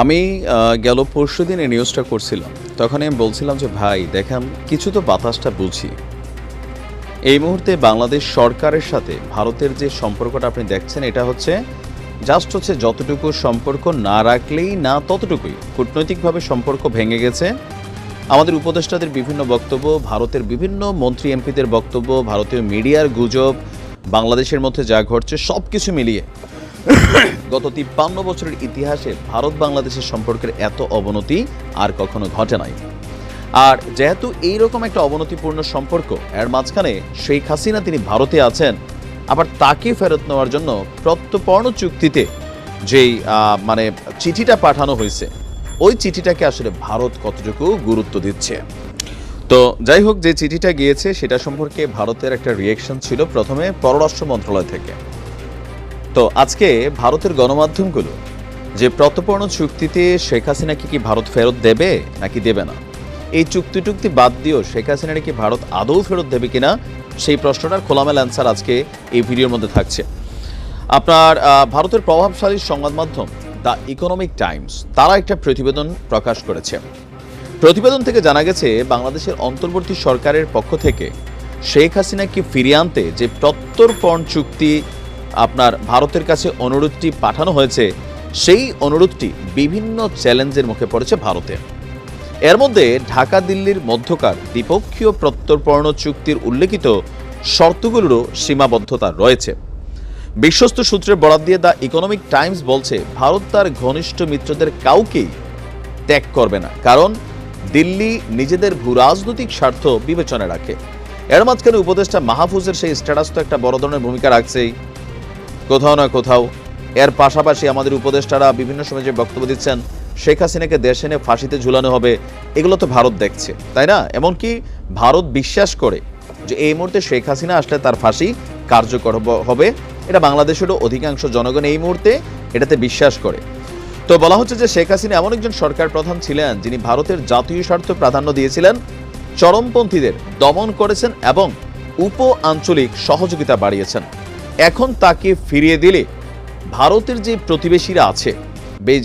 আমি গেল পরশু দিন এই নিউজটা করছিলাম। তখন আমি বলছিলাম যে, ভাই দেখাম কিছু তো বাতাসটা বুঝি। এই মুহূর্তে বাংলাদেশ সরকারের সাথে ভারতের যে সম্পর্কটা আপনি দেখছেন, এটা হচ্ছে জাস্ট হচ্ছে যতটুকু সম্পর্ক না রাখলেই না ততটুকুই। কূটনৈতিকভাবে সম্পর্ক ভেঙে গেছে। আমাদের উপদেষ্টাদের বিভিন্ন বক্তব্য, ভারতের বিভিন্ন মন্ত্রী এমপিদের বক্তব্য, ভারতীয় মিডিয়ার গুজব, বাংলাদেশের মধ্যে যা ঘটছে সব কিছু মিলিয়ে গত তিপ্পান্ন বছরের ইতিহাসে ভারত বাংলাদেশের সম্পর্কের এত অবনতি আর কখনো ঘটে নাই। আর যেহেতু এইরকম একটা অবনতিপূর্ণ সম্পর্ক, এর মাঝখানে শেখ হাসিনা তিনি ভারতে আছেন, আবার তাকে ফেরত নেওয়ার জন্য প্রত্যপর্ণ চুক্তিতে যেই মানে চিঠিটা পাঠানো হয়েছে, ওই চিঠিটাকে আসলে ভারত কতটুকু গুরুত্ব দিচ্ছে? তো যাই হোক, যে চিঠিটা গিয়েছে সেটা সম্পর্কে ভারতের একটা রিয়েকশন ছিল প্রথমে পররাষ্ট্র মন্ত্রণালয় থেকে। তো আজকে ভারতের গণমাধ্যমগুলো, যে প্রত্যপর্ণ চুক্তিতে শেখ হাসিনাকে কি ভারত ফেরত দেবে নাকি দেবে না, এই চুক্তি টুক্তি বাদ দিয়েও শেখ হাসিনাকে কি ভারত আদৌ ফেরত দেবে কিনা, সেই প্রশ্নটার খোলামেলা অ্যান্সার আজকে এই ভিডিওর মধ্যে থাকছে। আপনার ভারতের প্রভাবশালী সংবাদ মাধ্যম দ্য ইকোনমিক টাইমস, তারা একটা প্রতিবেদন প্রকাশ করেছে। প্রতিবেদন থেকে জানা গেছে, বাংলাদেশের অন্তর্বর্তী সরকারের পক্ষ থেকে শেখ হাসিনাকে ফিরিয়ে আনতে যে প্রত্যর্পণ চুক্তি আপনার ভারতের কাছে অনুরোধটি পাঠানো হয়েছে, সেই অনুরোধটি বিভিন্ন চ্যালেঞ্জের মুখে পড়েছে ভারতে। এর মধ্যে ঢাকা দিল্লির মধ্যকার দ্বিপক্ষীয় প্রত্যর্পণ চুক্তির উল্লেখিত শর্তগুলোরও সীমাবদ্ধতা রয়েছে। বিশ্বস্ত সূত্রে বরাদ দিয়ে দ্য ইকোনমিক টাইমস বলছে, ভারত তার ঘনিষ্ঠ মিত্রদের কাউকেই ত্যাগ করবে না, কারণ দিল্লি নিজেদের ভূরাজনৈতিক স্বার্থ বিবেচনায় রাখে। এর মাঝখানে উপদেষ্টা মাহফুজের সেই স্ট্যাটাস তো একটা বড় ধরনের ভূমিকা রাখছেই। কোথাও না কোথাও। এর পাশাপাশি আমাদের উপদেষ্টারা বিভিন্ন সময় যে বক্তব্য দিচ্ছেন, শেখ হাসিনাকে দেশে এনে ফাঁসিতে ঝুলানো হবে, এগুলো তো ভারত দেখছে, তাই না? এমনকি ভারত বিশ্বাস করে যে এই মুহূর্তে শেখ হাসিনা আসলে তার ফাঁসি কার্যকর হবে, এটা বাংলাদেশেরও অধিকাংশ জনগণ এই মুহূর্তে এটাতে বিশ্বাস করে। তো বলা হচ্ছে যে শেখ হাসিনা এমন একজন সরকার প্রধান ছিলেন, যিনি ভারতের জাতীয় স্বার্থ প্রাধান্য দিয়েছিলেন, চরমপন্থীদের দমন করেছেন এবং উপ আঞ্চলিক সহযোগিতা বাড়িয়েছেন। এখন তাকে ফিরিয়ে দিলে ভারতের যে প্রতিবেশীরা আছে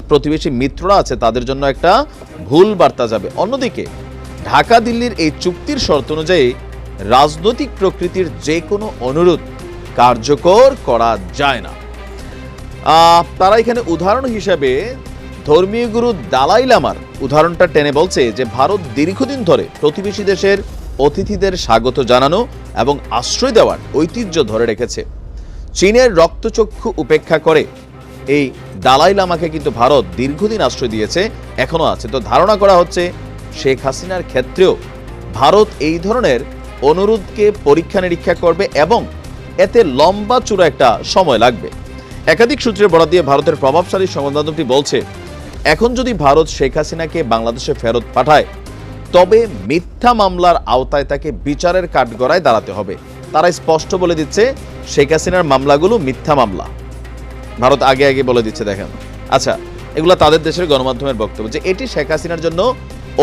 প্রতিবেশী মিত্ররা আছে, তাদের জন্য একটা ভুল বার্তা যাবে। অন্যদিকে, ঢাকা দিল্লির এই চুক্তির শর্ত অনুযায়ী রাজনৈতিক প্রকৃতির যে কোনো অনুরোধ কার্যকর করা যায় না। তারা এখানে উদাহরণ হিসেবে ধর্মীয় গুরু দালাই লামার উদাহরণটা টেনে বলছে যে, ভারত দীর্ঘদিন ধরে প্রতিবেশী দেশের অতিথিদের স্বাগত জানানো এবং আশ্রয় দেওয়ার ঐতিহ্য ধরে রেখেছে। চীনের রক্তচক্ষু উপেক্ষা করে। এই দালাই লামাকে কিন্তু ভারত দীর্ঘদিন আশ্রয় দিয়েছে, এখনও আছে। তো ধারণা করা হচ্ছে, শেখ হাসিনার ক্ষেত্রেও ভারত এই ধরনের অনুরোধকে পরীক্ষা নিরীক্ষা করবে এবং এতে লম্বা চূড়া একটা সময় লাগবে। একাধিক সূত্রে বরাদ দিয়ে ভারতের প্রভাবশালী সংবাদ মাধ্যমটি বলছে, এখন যদি ভারত শেখ হাসিনাকে বাংলাদেশে ফেরত পাঠায়, তবে মিথ্যা মামলার আওতায় তাকে বিচারের কাঠগড়ায় দাঁড়াতে হবে। তারা স্পষ্ট বলে দিচ্ছে শেখ হাসিনার মামলাগুলো মিথ্যা মামলা। ভারত আগে আগে বলে দিচ্ছে, দেখেন। আচ্ছা এগুলো তাদের দেশের গণমাধ্যমের বক্তব্য যে এটি শেখ হাসিনার জন্য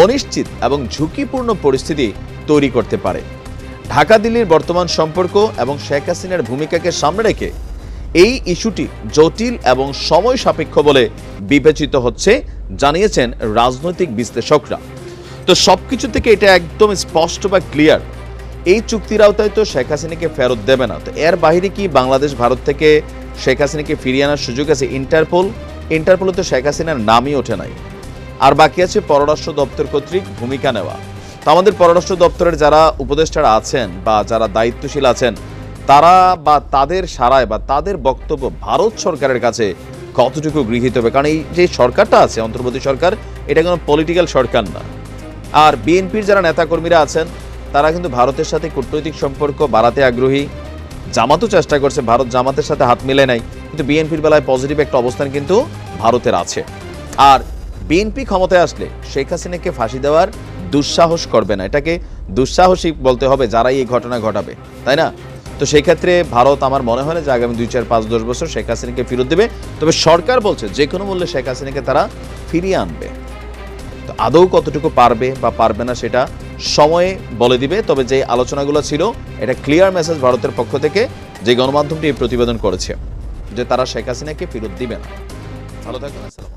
অনিশ্চিত এবং ঝুঁকিপূর্ণ পরিস্থিতি তৈরি করতে পারে। ঢাকা, দিল্লির বর্তমান সম্পর্ক এবং শেখ হাসিনার ভূমিকাকে সামনে রেখে এই ইস্যুটি জটিল এবং সময় সাপেক্ষ বলে বিবেচিত হচ্ছে, জানিয়েছেন রাজনৈতিক বিশ্লেষকরা। তো সবকিছু থেকে এটা একদম স্পষ্ট বা ক্লিয়ার এই চুক্তির আওতায় তো শেখ হাসিনাকে ফেরত দেবে না। তো এর বাইরে কি বাংলাদেশ, ভারত থেকে শেখ হাসিনাকে ফিরিয়ে আনার সুযোগ আছে ইন্টারপোল? ইন্টারপোলে তো শেখ হাসিনার নামই ওঠে নাই। আর বাকি আছে পররাষ্ট্র দপ্তর কর্তৃক ভূমিকা নেওয়া। তো আমাদের পররাষ্ট্র দপ্তরের যারা উপদেষ্টারা আছেন বা যারা দায়িত্বশীল আছেন, তারা বা তাদের সারায় বা তাদের বক্তব্য ভারত সরকারের কাছে কতটুকু গৃহীত হবে? কারণ এই যে সরকারটা আছে, অন্তর্বর্তী সরকার, এটা কোনো পলিটিক্যাল সরকার না। আর বিএনপির যারা নেতাকর্মীরা আছেন তারা কিন্তু ভারতের সাথে কূটনৈতিক সম্পর্ক বাড়াতে আগ্রহী। জামাতও চেষ্টা করছে, ভারত জামাতের সাথে হাত মিলে নাই। কিন্তু বিএনপির বেলায় পজিটিভ একটা অবস্থান কিন্তু ভারতের আছে। আর বিএনপি ক্ষমতায় আসলে শেখ হাসিনাকে ফাঁসি দেওয়ার দুঃসাহস করবে না। এটাকে দুঃসাহসিক বলতে হবে যারাই এই ঘটনা ঘটাবে, তাই না? তো সেই ক্ষেত্রে ভারত আমার মনে হয় না যে আগামী দুই, চার, পাঁচ, দশ বছর শেখ হাসিনাকে ফেরত দেবে। তবে সরকার বলছে যে কোনো মূল্যে শেখ হাসিনাকে তারা ফিরিয়ে আনবে। তো আদৌ কতটুকু পারবে বা পারবে না সেটা সময়ে বলে দিবে, তবে যে আলোচনাগুলো ছিল, এটা ক্লিয়ার মেসেজ ভারতের পক্ষ থেকে যে গণমাধ্যমটি প্রতিবেদন করেছে, যে তারা শেখ হাসিনাকে ফেরত দিবে না। ভালো থাকবেন